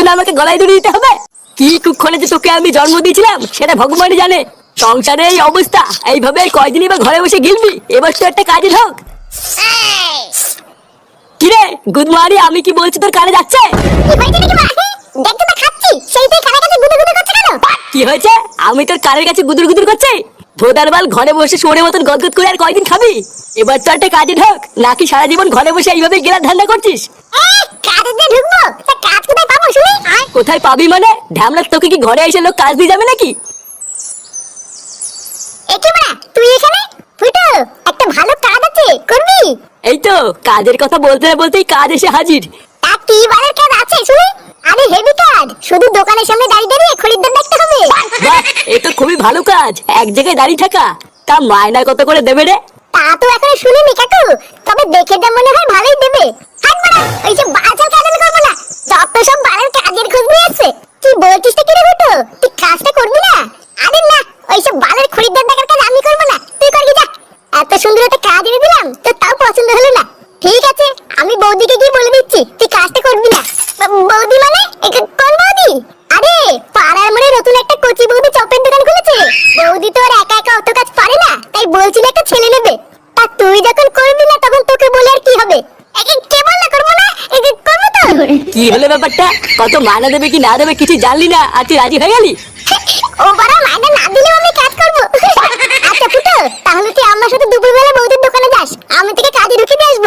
জন্য আমাকে গলায় দড়ি দিতে হবে? কি কুক্ষণে যে তোকে আমি জন্ম দিয়েছিলাম সেটা ভগবানই জানে। সংসারে এই অবস্থা এইভাবে কয়দিনই বা ঘরে বসে গিলবি? এবার তো একটা কাজে ঢোক কিরে গুড মর্নিং আমি কি বলছি তোর কানে যাচ্ছে? দেখতে তো খাচ্ছি। সেইটাই খানা কাছে গুদু গুদু করছে কেন? কি হয়েছে? আমি তোর কানের কাছে গুদুর গুদুর করছি? ভোদার বাল ঘরে বসে মতন গদগদ করে আর কয়দিন খাবি? এবার তো একটা কাজে ঢোক। নাকি সারা জীবন ঘরে বসে এইভাবে গেলার ধান্দা করছিস? কোথায় পাবো মানে? তোকে কি ঘরে এসে লোক কাজ দিয়ে যাবে নাকি? তুই এখানে? ফুটো একটা ভালো কাজ আছে করবি? এই তো কাজের কথা বলতে না বলতেই কাজ এসে হাজির। তা কি বারের কাজ আছে শুনি? আরে হেভি কাজ। শুধু দোকানের সামনে দাঁড়িয়ে দাঁড়িয়ে খরিদ্দার দেখতে হবে। বাহ এ তো খুবই ভালো কাজ। এক জায়গায় দাঁড়িয়ে থাকা। তা মায়না কত করে দেবে রে? তা তো এখন শুনিনি কাকু। তবে দেখে যা মনে হয় ভালোই দেবে। ওই যে বাজার কাজ আমি করব না যত সব বালের কাজের খোঁজ নিয়ে আসছে তুই বলছিস তো কিরে ফুটো তুই কাজটা করবি না আরে না ওইসব বালের খরিদ্দার দেখার কাজ আমি করব না তুই করবি যা এত সুন্দর একটা কাজ এনে দিলাম তো তাও পছন্দ হলো না ঠিক আছে আমি বৌদিকে গিয়ে বলে দিচ্ছি তুই কাজটা করবি না ব- বৌদি মানে এ ক- কোন বৌদি আরে পাড়ার মোড়ে নতুন একটা কচি বৌদি চপের দোকান খুলেছে? বৌদি তো আর একা একা অত কাজ পারে না তাই বলছিল একটা ছেলে নেবে। তা তুই যখন করবি না তখন তোকে বলে আর কি হবে? কে বললা করব না? করব তো? কি হলো ব্যাপারটা? কত মায়না দেবে কি না দেবে কিছু জানলি না? আর তুই রাজি হয়ে গেলি? ও বড় মাইনা না দিলেও আমি কাজ করব। আচ্ছা ফুটো তাহলে তুই আমার সাথে দুপুরবেলা বৌদির দোকানে যাস। আমি তোকে কাজে ঢুকে দিয়ে আসব।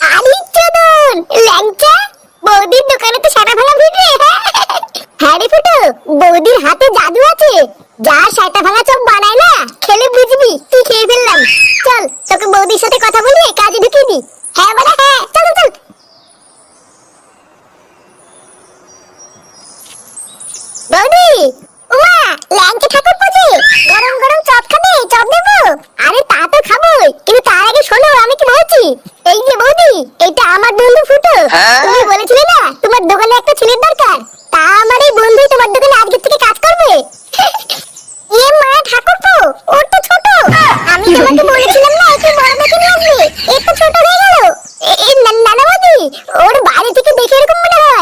আরে চোদন ল্যাংচা, বৌদির দোকানে তো সারা ভাঙা ভিড় রে। হ্যাঁ রে ফুটো, বৌদির হাতে জাদু আছে। যা সাটা ভাঙা চপ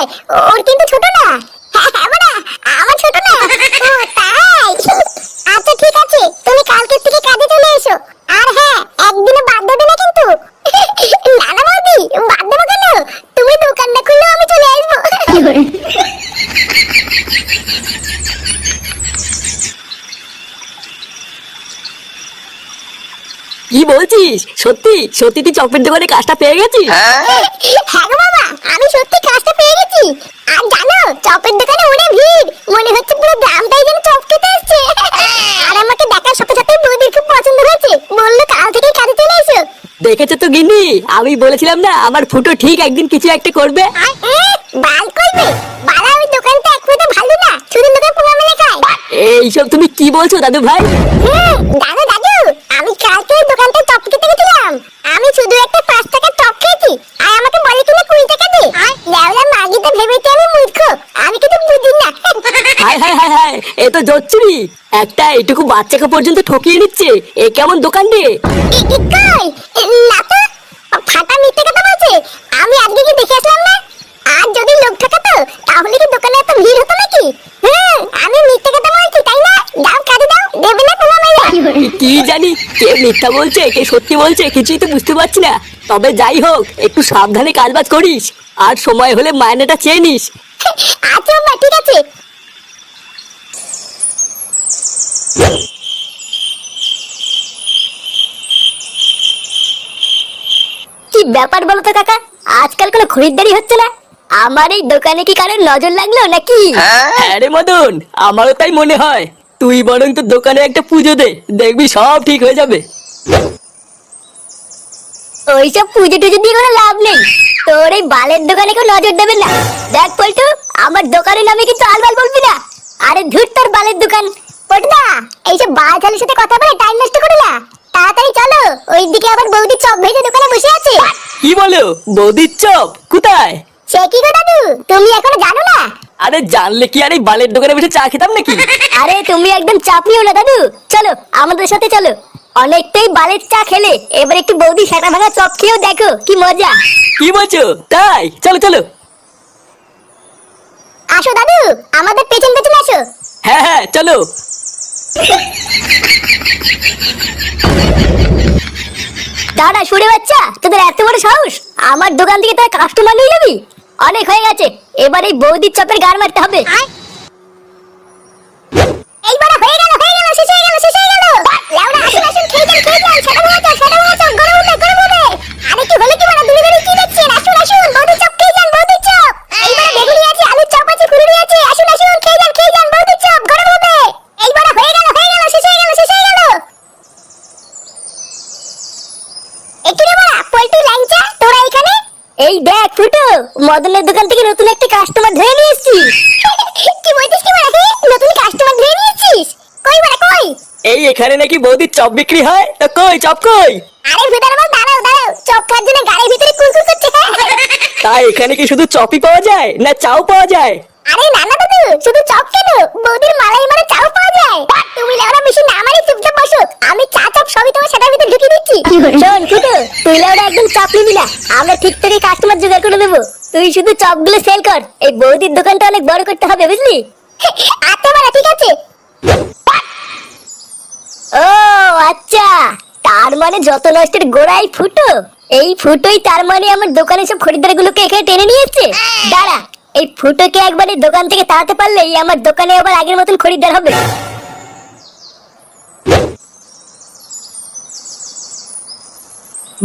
Oh. কি বলছিস? সত্যি? সত্যি তুই চপের দোকানে কাজটা পেয়ে গেছিস? হ্যাঁ? গো বাবা আমি সত্যি কাজটা পেয়ে গেছি। আর জানো চপের দোকানে অনেক ভিড়। মনে হচ্ছে পুরো গ্রামটাই যেন চপ খেতে এসছে। আর আমাকে দেখার সাথে সাথে বৌদির খুব পছন্দ হয়েছে। বলল কাল থেকে কাজে চলে এসো। দেখেছ তো গিনি আমি বলেছিলাম না আমার ফুটো ঠিক একদিন কিছু একটা করবে। বাল করবে? বালা ওই দোকানটা এক ফোঁটা ভালো না শুধু লোকের পোলা মেলে খায়। এইসব তুমি কি বলছো দাদু ভাই দাদু দাদু আমি কালকে ওই দোকানটা চপ খেতে গেছিলাম আমি শুধু একটা পাঁচ টাকার চপ খেয়েছি আর আমাকে বলে কিনা কুড়ি টাকা দে লেওলা মাগিতে ভেবেছি আমি মূর্খ আমি কিন্তু বুঝি না হায় হায় হায় হায় এ তো জচ্চুরি। একটা এটুকু বাচ্চাকে পর্যন্ত ঠকিয়ে নিচ্ছে। এ কেমন দোকান রে? না তো ফাটা মিথ্যে কথা বলছে। আমি আজকে কি দেখে আসলাম না? আর যদি লোক ঠকাতো তাহলে কি দোকানে এত ভিড় হতো নাকি? হুম আমি মিথ্যে কথা বলছি তাই না? দাও কাজে দাও দেবে না তোমার মেয়ে কি জানি কে মিথ্যা বলছে কে সত্যি বলছে কিছুই তো বুঝতে পারছি না। তবে যাই হোক একটু সাবধানে কাজবাজ করিস। আর সময় হলে মায়নাটা চেয়ে নিস। আচ্ছা ঠিক আছে। কি ব্যাপার বলো তো কাকা? আজকাল কোনো খরিদ্দারি হচ্ছে না? আমার এই দোকানে কি কারোর নজর লাগল নাকি? হ্যাঁ। রে মদন আমারও তাই মনে হয়। তুই বরং তোর দোকানে একটা পুজো দে দেখবি সব ঠিক হয়ে যাবে। ওইসব পুজো টুজো দিয়ে কোনো লাভ নেই। তোর এই বালের দোকানে কেউ নজর দেবে না। দেখ পল্টু আমার দোকানের নামে কিন্তু আলবাল বলবি না। আরে ধুর তোর বালের দোকান। পটুদা এইসব বালছালের সাথে কথা বলে টাইম নষ্ট করো না। তাড়াতাড়ি চলো ওইদিকে আবার বৌদি চপ ভেজে দোকানে বসে আছে। কি বলো বৌদির চপ কোথায়? সে কি গো দাদু তুমি এখনও জানো না? আরে জানলে কি আর এই বালের দোকানে বসে চা খেতাম নাকি? আরে তুমি একদম চাপ নিও না দাদু। চলো আমাদের সাথে চলো। অনেকটাই বালের চা খেলে এবার একটু বৌদি সেটা ভাঙা চপ খেয়েও দেখো কি মজা। কি বলছো? তাই চলো চলো। আসো দাদু আমাদের পেছন পেছন আসো। হ্যাঁ হ্যাঁ চলো। দাঁড়া শুনে বাচ্চা, তোদের এত বড় সাহস? আমার দোকান থেকে তোরা কাস্টমার নিয়ে যাবি? অনেক হয়ে গেছে। এবার এই বৌদির চাপের গার মারতে হবে এইবার হয়ে গেল হয়ে গেল শেষ হয়ে গেল শেষ হয়ে গেল লাউডা আসুন আসুন খেয়ে যান খেয়ে যান সেটা মজা সেটা মজা গরম হবে গরম হবে আরে কি হলো কি মানে দূরে দূরে কি দেখছেন আসুন আসুন বৌদির চপ খেয়ে যান বৌদির চপ এইবার বেগুনি আছে আলুর চপ আছে কুড়ুরি আছে আসুন আসুন খেয়ে যান খেয়ে যান বৌদির চপ গরম হবে এইবার হয়ে গেল হয়ে গেল শেষ হয়ে গেল শেষ হয়ে গেল একটু রে বড়া পল্টু ল্যাংচা তোরা এখানে এই দেখ ফুটো মদনের দোকান থেকে নতুন একটা কাস্টমার ধরে নিয়ে কি বলছিস কি বড়া নতুন কাস্টমার ধরে নিয়েছিস? কই বড়া কই? এই এখানে নাকি বৌদির চপ বিক্রি হয়? তো কই চপ কই? আরে ভেতরে বল দাঁড়াও দাঁড়াও। চপ খাওয়ার জন্য গাড়ির ভিতরে কুরকুর করছে তাই এখানে কি শুধু চপই পাওয়া যায় না চাও পাওয়া যায়? আরে না না দাদু শুধু চপ কেন? বৌদির মালাই মানে চাও পাওয়া যায়। তুমি লেওরা বেশি না মারি চুপচাপ বসো। আমি চা চপ সবই তোমার সেটার ভিতরে ঢুকিয়ে দিচ্ছি। শোন ফুটো তুই ওরা একদম চাপ নিবি না। আমরা ঠিক থেকে কাস্টমার জোগাড় করে দেবো। শুধু চপগুলো সেল কর। এই বৌদির দোকানটা অনেক বড় করতে হবে বুঝলি? আচ্ছা মারা ঠিক আছে। ও আচ্ছা। তার মানে যত নষ্টের গোড়াই ফুটো এই ফুটোই তার মানে আমার দোকানে সব খরিদ্দার গুলোকে এখানে টেনে নিয়েছে। দাঁড়া এই ফুটোকে একবার এই দোকান থেকে তাড়াতে পারলেই আমার দোকানে আবার আগের মতন খরিদ্দার হবে।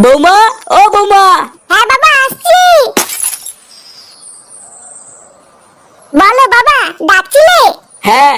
বৌমা ও বৌমা। হ্যাঁ বাবা আসছি বলো বাবা ডাকছিলে হ্যাঁ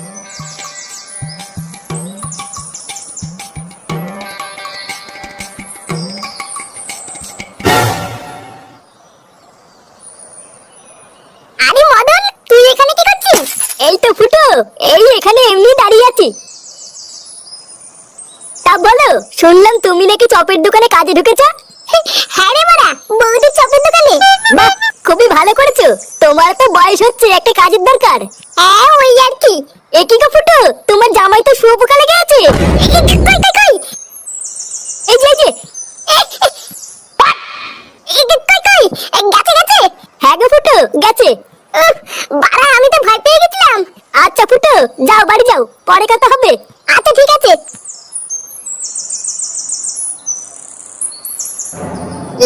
এই এখানে এমনি দাঁড়িয়ে আছি। তা বলো শুনলাম তুমি নাকি চপের দোকানে কাজে ঢুকেছো? হ্যাঁ রে মারা বৌদির চপের দোকানে। বাহ খুবই ভালো করেছ। তোমার তো বয়স হচ্ছে একটা কাজের দরকার। হ্যাঁ ওই আর কি। এ কি গো ফুটো তোমার জামাই তো শুয়োপোকা লেগে আছে কই কই কই? এই যে এই যে। এই, কই কই? এই, গেছে গেছে? হ্যাঁ গো ফুটো গেছে উফ, বাড়া আমি তো ভয় পেয়ে গেছিলাম আচ্ছা ফুটো, যাও, বাড়ি যাও, পরে কথা হবে। আচ্ছা ঠিক আছে।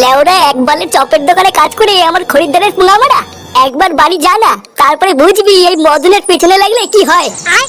লেওরা একবারের চপের দোকানে কাজ করে আমার খরিদ্দারের পুনামারা একবার বাড়ি যা না, তারপরে বুঝবি এই মদনের পেছনে লাগলে কি হয়। আয়